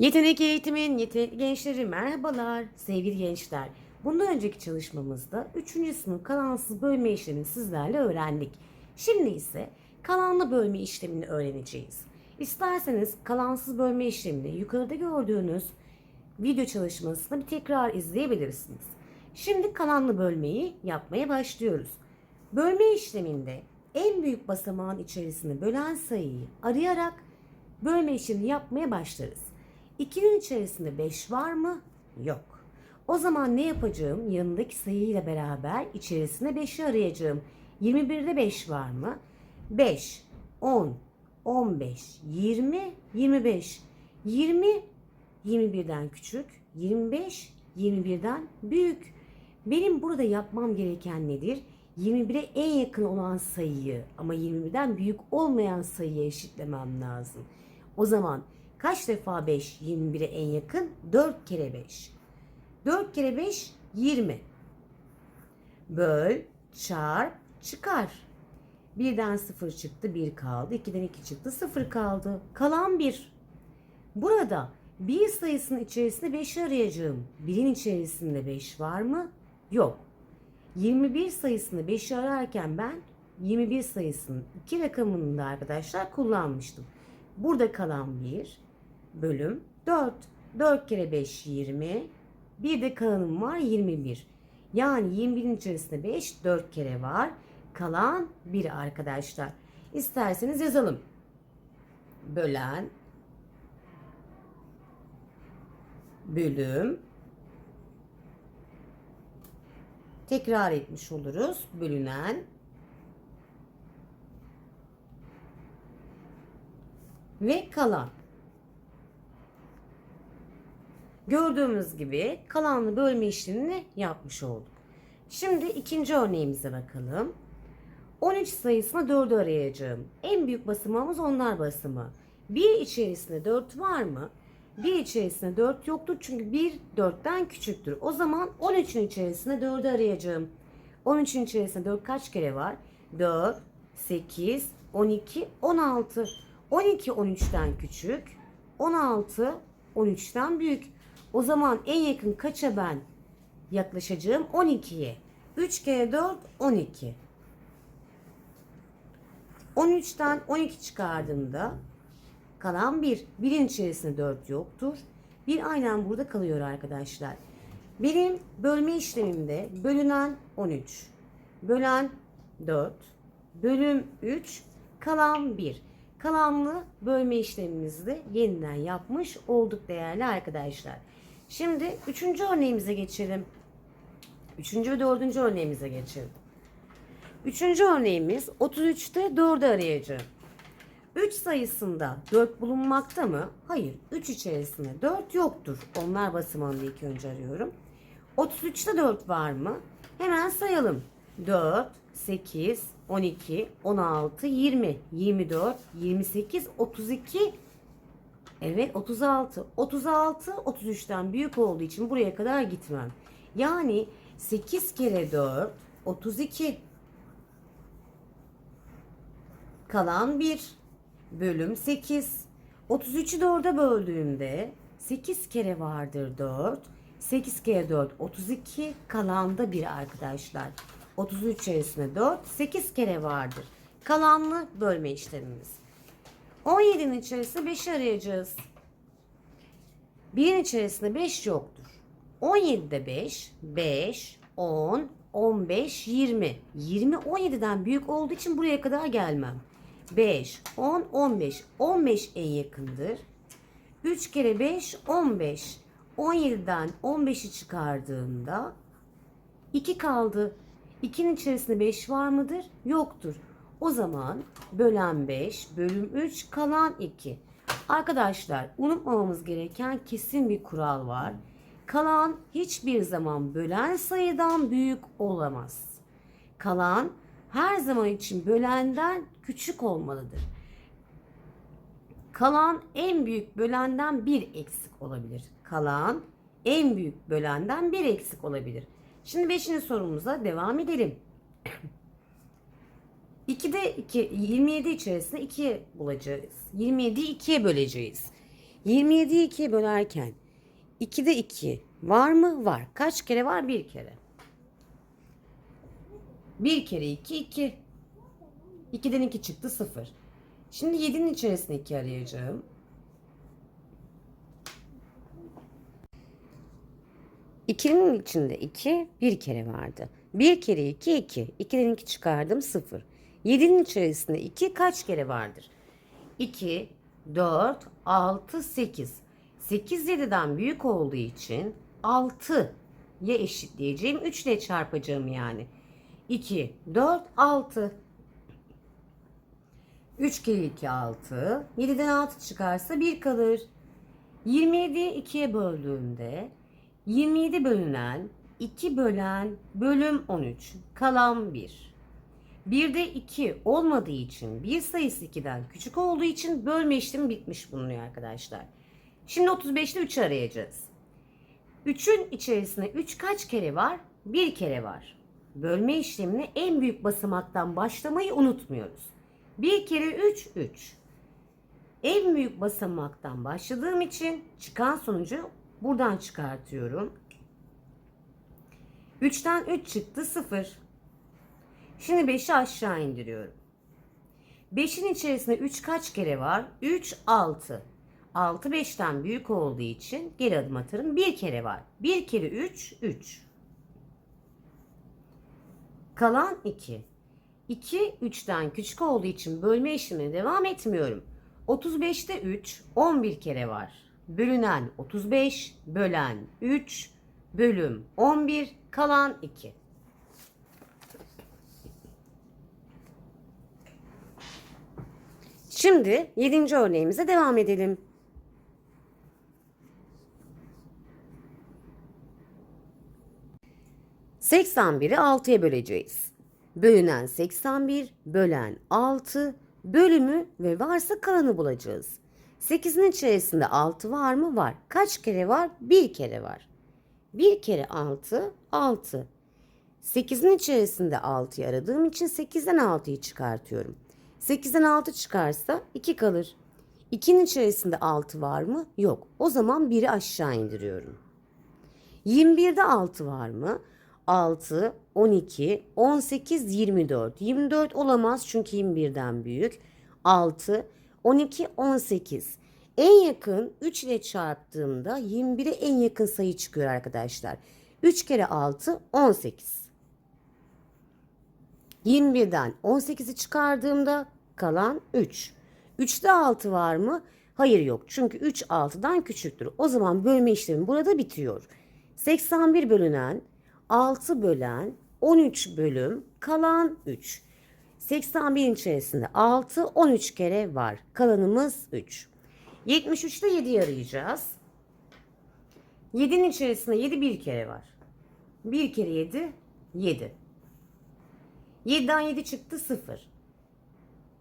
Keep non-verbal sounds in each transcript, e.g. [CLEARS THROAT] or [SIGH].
Yetenek eğitimin yetenekli gençleri merhabalar sevgili gençler. Bundan önceki çalışmamızda 3. sınıf kalansız bölme işlemini sizlerle öğrendik. Şimdi ise kalanlı bölme işlemini öğreneceğiz. İsterseniz kalansız bölme işlemini yukarıda gördüğünüz video çalışmasını bir tekrar izleyebilirsiniz. Şimdi kalanlı bölmeyi yapmaya başlıyoruz. Bölme işleminde en büyük basamağın içerisine bölen sayıyı arayarak bölme işlemini yapmaya başlarız. 2'nin içerisinde 5 var mı? Yok. O zaman ne yapacağım? Yanındaki sayıyla beraber içerisine 5'i arayacağım. 21'de 5 var mı? 5, 10, 15, 20, 25. 20 21'den küçük, 25 21'den büyük. Benim burada yapmam gereken nedir? 21'e en yakın olan sayıyı ama 21'den büyük olmayan sayıya eşitlemem lazım. O zaman kaç defa 5 21'e en yakın? 4 kere 5. 4 kere 5 20. Böl, çarp, çıkar. Birden 0 çıktı 1 kaldı. 2'den 2 çıktı 0 kaldı. Kalan 1. Burada bir sayısının içerisinde 5'i arayacağım. Birin içerisinde 5 var mı? Yok. 21 sayısını 5'i ararken ben 21 sayısının iki rakamını da arkadaşlar kullanmıştım. Burada kalan 1 bölüm 4. 4 kere 5 20. Bir de kalanım var 21. Yani 21'in içerisinde 5 4 kere var. Kalan 1 arkadaşlar. İsterseniz yazalım. Bölen bölüm tekrar etmiş oluruz. Bölünen ve kalan. Gördüğümüz gibi kalanlı bölme işlemini yapmış olduk. Şimdi ikinci örneğimize bakalım. 13 sayısına 4'ü arayacağım. En büyük basamağımız onlar basamağı. Bir içerisinde 4 var mı? Bir içerisinde 4 yoktur çünkü 1 4'ten küçüktür. O zaman 13'ün içerisinde 4'ü arayacağım. 13'ün içerisinde 4 kaç kere var? 4, 8, 12, 16. 12 13'ten küçük. 16 13'ten büyük. O zaman en yakın kaça ben yaklaşacağım? 12'ye. 3 kere 4 12. 13'ten 12 çıkardığımda kalan 1. 1'in içerisinde 4 yoktur. Bir aynen burada kalıyor arkadaşlar. Benim bölme işlemimde bölünen 13. Bölen 4. Bölüm 3. Kalan 1. Kalanlı bölme işlemimizi yeniden yapmış olduk değerli arkadaşlar. Şimdi üçüncü örneğimize geçelim. Üçüncü ve dördüncü örneğimize geçelim. Üçüncü örneğimiz 33'te 4'ü arayacağım. 3 sayısında 4 bulunmakta mı? Hayır. 3 içerisinde 4 yoktur. Onlar basamağını ilk önce arıyorum. 33'te 4 var mı? Hemen sayalım. 4, 8, 12, 16, 20, 24, 28, 32, evet 36. 36 33'ten büyük olduğu için buraya kadar gitmem. Yani 8 kere 4, 32. Kalan 1 bölüm 8. 33'ü 4'e böldüğümde 8 kere vardır 4. 8 kere 4 32 kalan da 1 arkadaşlar. 33 içerisinde 4 8 kere vardır. Kalanlı bölme işlemimiz. 17'nin içerisinde 5'i arayacağız. 1'in içerisinde 5 yoktur. 17'de 5, 5, 10, 15, 20. 20 17'den büyük olduğu için buraya kadar gelmem. 5, 10, 15. 15 en yakındır. 3 kere 5, 15. 17'den 15'i çıkardığımda 2 kaldı. 2'nin içerisinde 5 var mıdır? Yoktur. O zaman bölen 5, bölüm 3, kalan 2. Arkadaşlar unutmamamız gereken kesin bir kural var. Kalan hiçbir zaman bölen sayıdan büyük olamaz. Kalan her zaman için bölenden küçük olmalıdır. Kalan en büyük bölenden bir eksik olabilir. Kalan en büyük bölenden bir eksik olabilir. Şimdi 5. sorumuza devam edelim. [CLEARS THROAT] 2'de 2, 27 içerisinde 2'ye bulacağız. 27'yi 2'ye böleceğiz. 27'yi 2'ye bölerken 2'de 2 var mı? Var. Kaç kere var? Bir kere. 1 kere 2 2. 2'den 2 çıktı 0. Şimdi 7'nin içerisinde 2 arayacağım. İkinin içinde 2 bir kere vardı. 1 kere 2 2. 2'den 2 çıkardım 0. 7'nin içerisinde 2 kaç kere vardır? 2, 4, 6, 8. 8 7'den büyük olduğu için 6 ya eşitleyeceğim 3 ile çarpacağım yani. 2, 4, 6. 3 kere 2 6. 7'den 6 çıkarsa 1 kalır. 27'yi 2'ye böldüğümde 27 bölünen 2 bölen bölüm 13 kalan 1. 1'de 2 olmadığı için bir sayısı 2'den küçük olduğu için bölme işlemi bitmiş bulunuyor arkadaşlar. Şimdi 35'te 3 arayacağız. 3'ün içerisinde 3 kaç kere var? 1 kere var. Bölme işlemine en büyük basamaktan başlamayı unutmuyoruz. 1 kere 3 3. En büyük basamaktan başladığım için çıkan sonucu buradan çıkartıyorum. 3'ten 3 çıktı 0. Şimdi 5'i aşağı indiriyorum. 5'in içerisinde 3 kaç kere var? 3 6. 6 5'ten büyük olduğu için geri adım atarım. 1 kere var. 1 kere 3 3. Kalan 2. 2 3'ten küçük olduğu için bölme işlemine devam etmiyorum. 35'te 3 11 kere var. Bölünen 35, bölen 3, bölüm 11, kalan 2. Şimdi 7. örneğimize devam edelim. ...81'i 6'ya böleceğiz. Bölünen 81, bölen 6, bölümü ve varsa kalanı bulacağız. 8'in içerisinde 6 var mı? Var. Kaç kere var? 1 kere var. 1 kere 6, 6. 8'in içerisinde 6'yı aradığım için 8'den 6'yı çıkartıyorum. 8'den 6 çıkarsa 2 kalır. 2'nin içerisinde 6 var mı? Yok. O zaman 1'i aşağı indiriyorum. 21'de 6 var mı? 6, 12, 18, 24. 24 olamaz çünkü 21'den büyük. 6, 12, 18. En yakın 3 ile çarptığımda 21'e en yakın sayı çıkıyor arkadaşlar. 3 kere 6, 18. 21'den 18'i çıkardığımda kalan 3. 3'te 6 var mı? Hayır yok. Çünkü 3 6'dan küçüktür. O zaman bölme işlemi burada bitiyor. 81 bölünen 6 bölen 13 bölüm kalan 3. 81'in içerisinde 6 13 kere var. Kalanımız 3. 73'te 7'yi arayacağız. 7'nin içerisinde 7 bir kere var. 1 kere 7 7. 7'den 7 çıktı 0.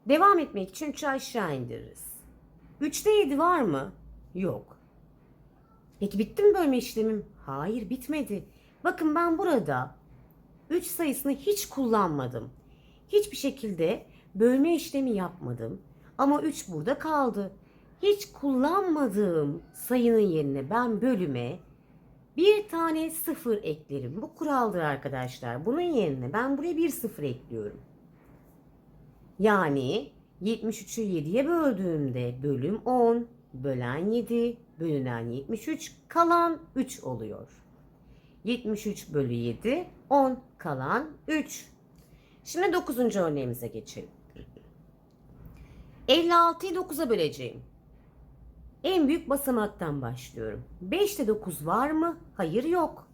Devam etmek için 3'ü aşağı indiririz. 3'te 7 var mı? Yok. Peki bitti mi bölme işlemim? Hayır bitmedi. Bakın ben burada 3 sayısını hiç kullanmadım. Hiçbir şekilde bölme işlemi yapmadım. Ama 3 burada kaldı. Hiç kullanmadığım sayının yerine ben bölüme bir tane sıfır eklerim. Bu kuraldır arkadaşlar. Bunun yerine ben buraya bir sıfır ekliyorum. Yani 73'ü 7'ye böldüğümde bölüm 10, bölen 7, bölünen 73, kalan 3 oluyor. 73 bölü 7, 10, kalan 3. Şimdi 9. örneğimize geçelim. 56'yı 9'a böleceğim. En büyük basamaktan başlıyorum. 5'te 9 var mı? Hayır yok.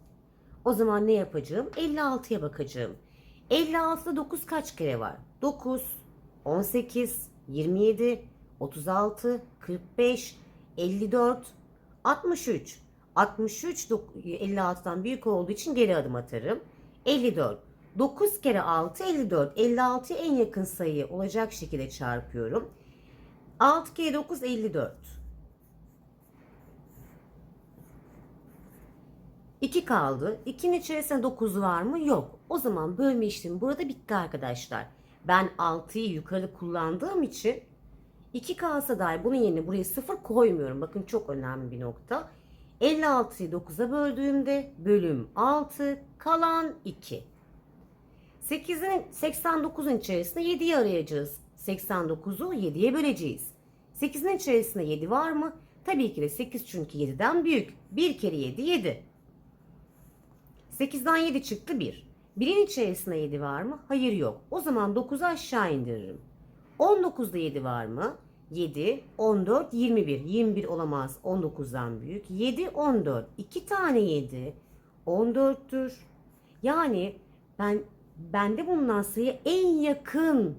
O zaman ne yapacağım? 56'ya bakacağım. 56'da 9 kaç kere var? 9, 18, 27, 36, 45, 54, 63. 63 56'dan büyük olduğu için geri adım atarım. 54. 9 kere 6 54. 56'ya en yakın sayı olacak şekilde çarpıyorum. 6 kere 9 54. 2 kaldı. 2'nin içerisinde 9 var mı? Yok. O zaman bölme işlemi burada bitti arkadaşlar. Ben 6'yı yukarı kullandığım için 2 kalsa dahi bunun yerine buraya 0 koymuyorum. Bakın çok önemli bir nokta. 56'yı 9'a böldüğümde bölüm 6 kalan 2. 8'in 89'un içerisinde 7'yi arayacağız. 89'u 7'ye böleceğiz. 8'in içerisinde 7 var mı? Tabii ki de 8 çünkü 7'den büyük. 1 kere 7 7. 8'den 7 çıktı 1. 1'in içerisinde 7 var mı? Hayır yok. O zaman 9'u aşağı indiririm. 19'da 7 var mı? 7, 14, 21. 21 olamaz 19'dan büyük. 7, 14. 2 tane 7 14'tür. Yani ben bende bulunan sayı en yakın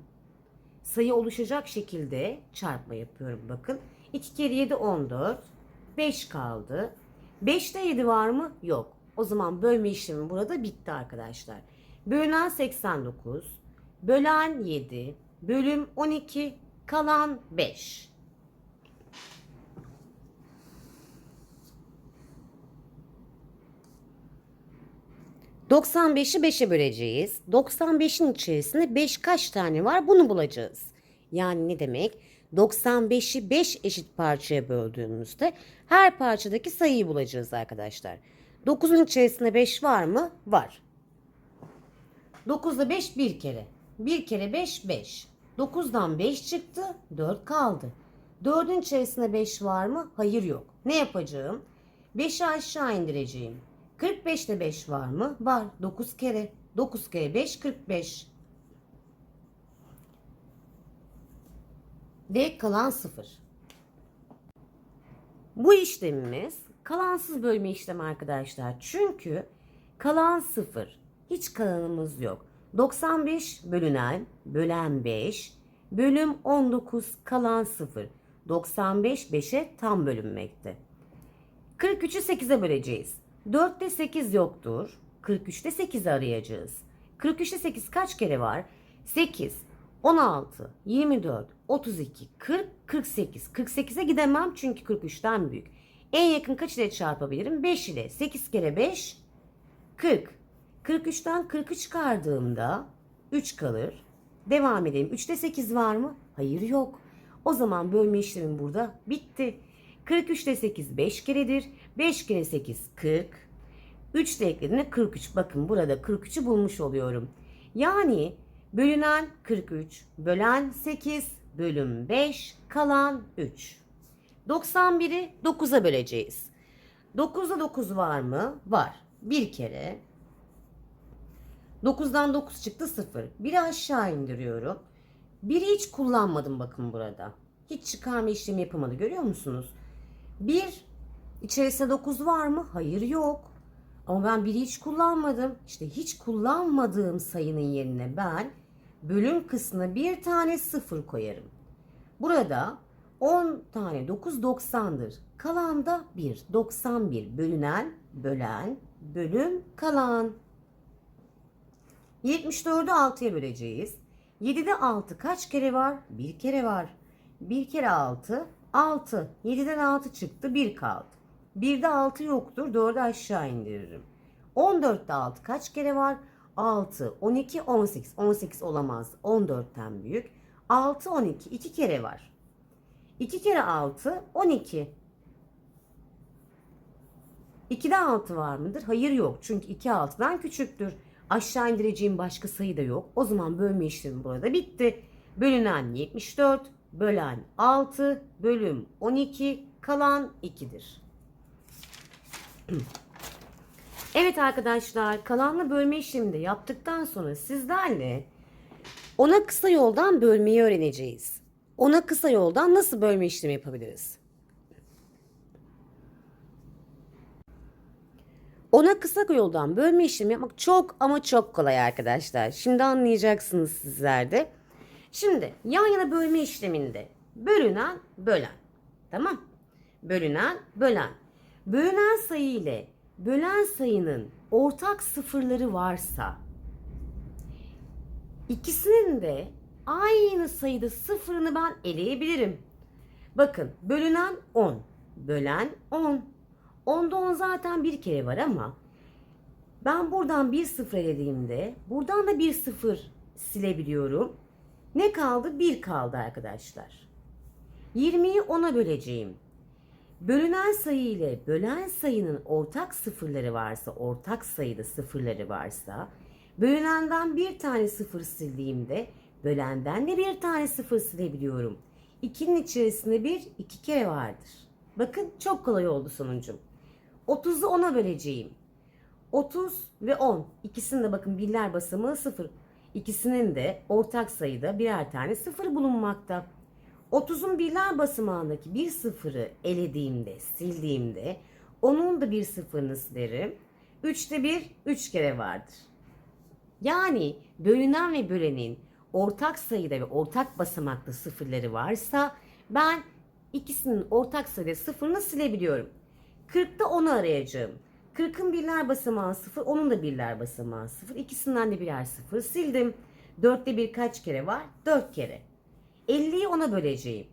sayı oluşacak şekilde çarpma yapıyorum bakın. 2 kere 7 14. 5 kaldı. 5'te 7 var mı? Yok. O zaman bölme işlemi burada bitti arkadaşlar. Bölünen 89, bölen 7, bölüm 12, kalan 5. ...95'i 5'e böleceğiz. 95'in içerisinde 5 kaç tane var bunu bulacağız. Yani ne demek? 95'i 5 eşit parçaya böldüğümüzde her parçadaki sayıyı bulacağız arkadaşlar. 9'un içerisinde 5 var mı? Var. 9'da 5 bir kere. 1 kere 5 5. 9'dan 5 çıktı 4 kaldı. 4'ün içerisinde 5 var mı? Hayır yok. Ne yapacağım? 5'i aşağı indireceğim. 45'te 5 var mı? Var. 9 kere. 9 kere 5 45. Ve kalan 0. Bu işlemimiz kalansız bölme işlemi arkadaşlar. Çünkü kalan 0. Hiç kalanımız yok. 95 bölünen, bölen 5, bölüm 19 kalan 0. 95 5'e tam bölünmekte. 43'ü 8'e böleceğiz. 4'te 8 yoktur. 43'te 8'i arayacağız. 43'te 8 kaç kere var? 8, 16, 24, 32, 40, 48. 48'e gidemem çünkü 43'ten büyük. En yakın kaç ile çarpabilirim? 5 ile. 8 kere 5, 40. 43'ten 40'ı çıkardığımda 3 kalır. Devam edelim. 3'te 8 var mı? Hayır yok. O zaman bölme işlemim burada bitti. 43'te 8 5 keredir. 5 kere 8 40. 3 de eklediğinde 43. Bakın burada 43'ü bulmuş oluyorum. Yani bölünen 43, bölen 8, bölüm 5, kalan 3. 91'i 9'a böleceğiz. 9'da 9 var mı? Var. Bir kere. 9'dan 9 çıktı 0. Biri aşağı indiriyorum. Biri hiç kullanmadım bakın burada. Hiç çıkarma işlemi yapamadı görüyor musunuz? 1 içerisinde 9 var mı? Hayır yok. Ama ben biri hiç kullanmadım. İşte hiç kullanmadığım sayının yerine ben bölüm kısmına bir tane 0 koyarım. Burada 10 tane 9 90'dır. Kalan da 1. 91 bölünen, bölen, bölüm, kalan. 74'ü 6'ya böleceğiz. 7'de 6 kaç kere var? 1 kere var. 1 kere 6, 6. 7'den 6 çıktı, 1 kaldı. 1'de 6 yoktur, 4'ü aşağı indiririm. 14'te 6 kaç kere var? 6, 12, 18. 18 olamaz, 14'ten büyük. 6, 12, 2 kere var. 2 kere 6, 12. 2'de 6 var mıdır? Hayır yok. Çünkü 2 6'dan küçüktür. Aşağı indireceğim başka sayı da yok. O zaman bölme işlemi burada bitti. Bölünen 74, bölen 6, bölüm 12, kalan 2'dir. [CLEARS THROAT] Evet arkadaşlar, kalanla bölme işlemini de yaptıktan sonra sizlerle ona kısa yoldan bölmeyi öğreneceğiz. Ona kısa yoldan nasıl bölme işlemi yapabiliriz? Ona kısa yoldan bölme işlemi yapmak çok ama çok kolay arkadaşlar. Şimdi anlayacaksınız sizler de. Şimdi yan yana bölme işleminde bölünen bölen. Tamam. Bölünen bölen. Bölünen sayı ile bölen sayının ortak sıfırları varsa ikisinin de aynı sayıda sıfırını ben eleyebilirim. Bakın bölünen 10, bölen 10. 10'da 10 zaten bir kere var ama ben buradan bir sıfır elediğimde buradan da bir sıfır silebiliyorum. Ne kaldı? 1 kaldı arkadaşlar. 20'yi 10'a böleceğim. Bölünen sayı ile bölen sayının ortak sıfırları varsa, ortak sayıda sıfırları varsa, bölünenden bir tane sıfır sildiğimde bölenden de bir tane sıfır silebiliyorum. 2'nin içerisinde bir iki kere vardır. Bakın çok kolay oldu sonuncum. 30'u 10'a böleceğim. 30 ve 10 ikisinin de bakın birler basamağı 0. İkisinin de ortak sayıda birer tane sıfır bulunmakta. 30'un birler basamağındaki bir sıfırı elediğimde, sildiğimde onun da bir sıfırını silerim. 3'te 1 3 kere vardır. Yani bölünen ve bölenin ortak sayıda ve ortak basamakta sıfırları varsa ben ikisinin ortak sayıda sıfırını silebiliyorum. 40'ta 10'u arayacağım. 40'ın birler basamağı 0, onun da birler basamağı 0. İkisinden de birer 0 sildim. 4'te 1 kaç kere var? 4 kere. 50'yi 10'a böleceğim.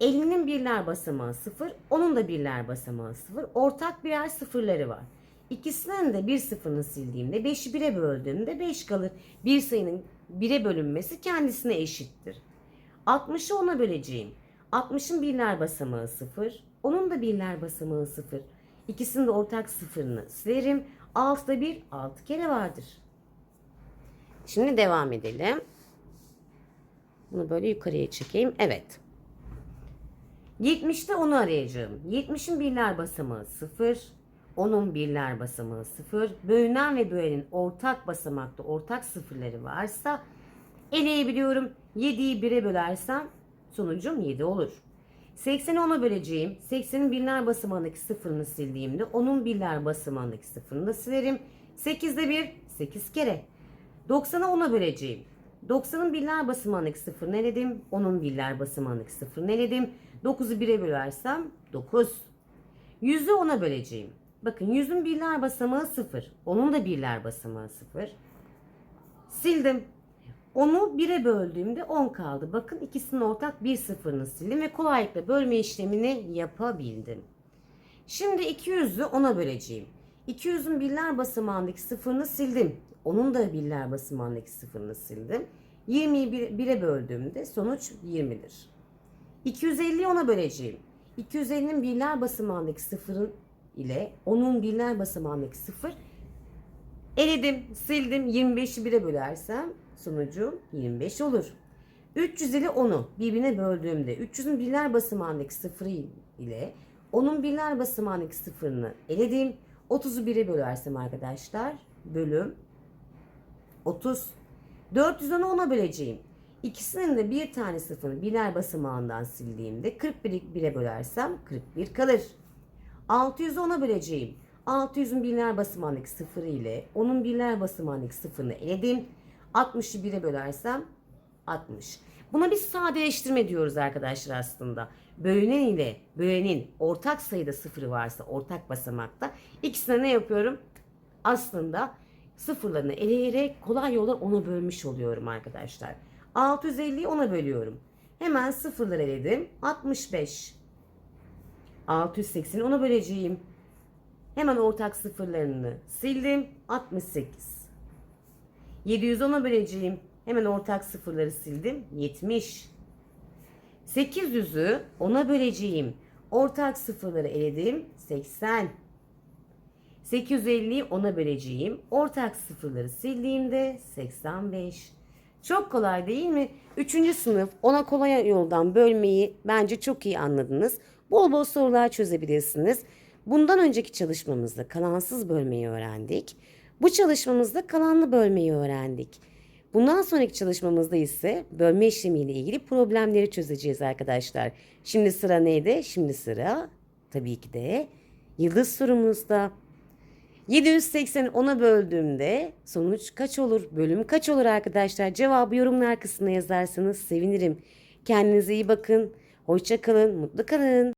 50'nin birler basamağı 0, onun da birler basamağı 0. Ortak birer sıfırları var. İkisinin de bir sıfırını sildiğimde 5'i 1'e böldüğümde 5 kalır. Bir sayının 1'e bölünmesi kendisine eşittir. 60'ı 10'a böleceğim. 60'ın birler basamağı 0, onun da birler basamağı 0. İkisinin de ortak sıfırını silerim. 6'da 1 6 kere vardır. Şimdi devam edelim. Bunu böyle yukarıya çekeyim. Evet. 70'te 10'u arayacağım. 70'in birler basamağı 0. 10'un birler basamağı 0. Bölünen ve bölenin ortak basamakta ortak sıfırları varsa eleyebiliyorum. 7'yi 1'e bölersem sonucum 7 olur. 80'i 10'a böleceğim. 80'in birler basamağındaki sıfırını sildiğimde onun birler basamağındaki sıfırını da silerim. 8'de 1 8 kere. 90'a 10'a böleceğim. 90'ın birler basamağındaki sıfırını eledim. Onun birler basamağındaki sıfırını eledim. 9'u 1'e bölersem 9. 100'ü 10'a böleceğim. Bakın 100'ün birler basamağı 0. Onun da birler basamağı 0. Sildim. Onu 1'e böldüğümde 10 kaldı. Bakın ikisinin ortak bir sıfırını sildim ve kolaylıkla bölme işlemini yapabildim. Şimdi 200'ü 10'a böleceğim. 200'ün birler basamağındaki sıfırını sildim. Onun da birler basamağındaki sıfırını sildim. 20'yi 1'e böldüğümde sonuç 20'dir. 250'yi 10'a böleceğim. 250'nin birler basamağındaki sıfırın ile onun birler basamağındaki sıfır eledim, sildim. 25'i 1'e bölersem sonucu 25 olur. 300 ile 10'u birbirine böldüğümde 300'ün birler basamağındaki sıfırı ile onun birler basamağındaki sıfırını eledim. 30'u 1'e bölersem arkadaşlar bölüm 30. 410'u 10'a böleceğim. İkisinin de bir tane sıfırını birler basamağından sildiğimde 41'i 1'e bölersem 41 kalır. 600'ü 10'a böleceğim. 600'ün birler basamağındaki sıfırı ile onun birler basamağındaki sıfırını eledim. 60'ı 1'e bölersem 60. Buna biz sadeleştirme diyoruz arkadaşlar aslında. Bölünen ile bölenin ortak sayıda sıfırı varsa ortak basamakta ikisine ne yapıyorum? Aslında sıfırlarını eleyerek kolay yolla ona bölmüş oluyorum arkadaşlar. 650'yi 10'a bölüyorum. Hemen sıfırları eledim. 65. 680'i 10'a böleceğim. Hemen ortak sıfırlarını sildim. 68. 710'a böleceğim. Hemen ortak sıfırları sildim. 70. 800'ü 10'a böleceğim. Ortak sıfırları eledim. 80. 850'yi 10'a böleceğim. Ortak sıfırları sildiğimde 85. Çok kolay değil mi? Üçüncü sınıf ona kolay yoldan bölmeyi bence çok iyi anladınız. Bol bol sorular çözebilirsiniz. Bundan önceki çalışmamızda kalansız bölmeyi öğrendik. Bu çalışmamızda kalanlı bölmeyi öğrendik. Bundan sonraki çalışmamızda ise bölme işlemiyle ilgili problemleri çözeceğiz arkadaşlar. Şimdi sıra neydi? Şimdi sıra tabii ki de yıldız sorumuzda. 780 10'a böldüğümde sonuç kaç olur? Bölüm kaç olur arkadaşlar? Cevabı yorumlar kısmına yazarsanız sevinirim. Kendinize iyi bakın. Hoşça kalın, mutlu kalın.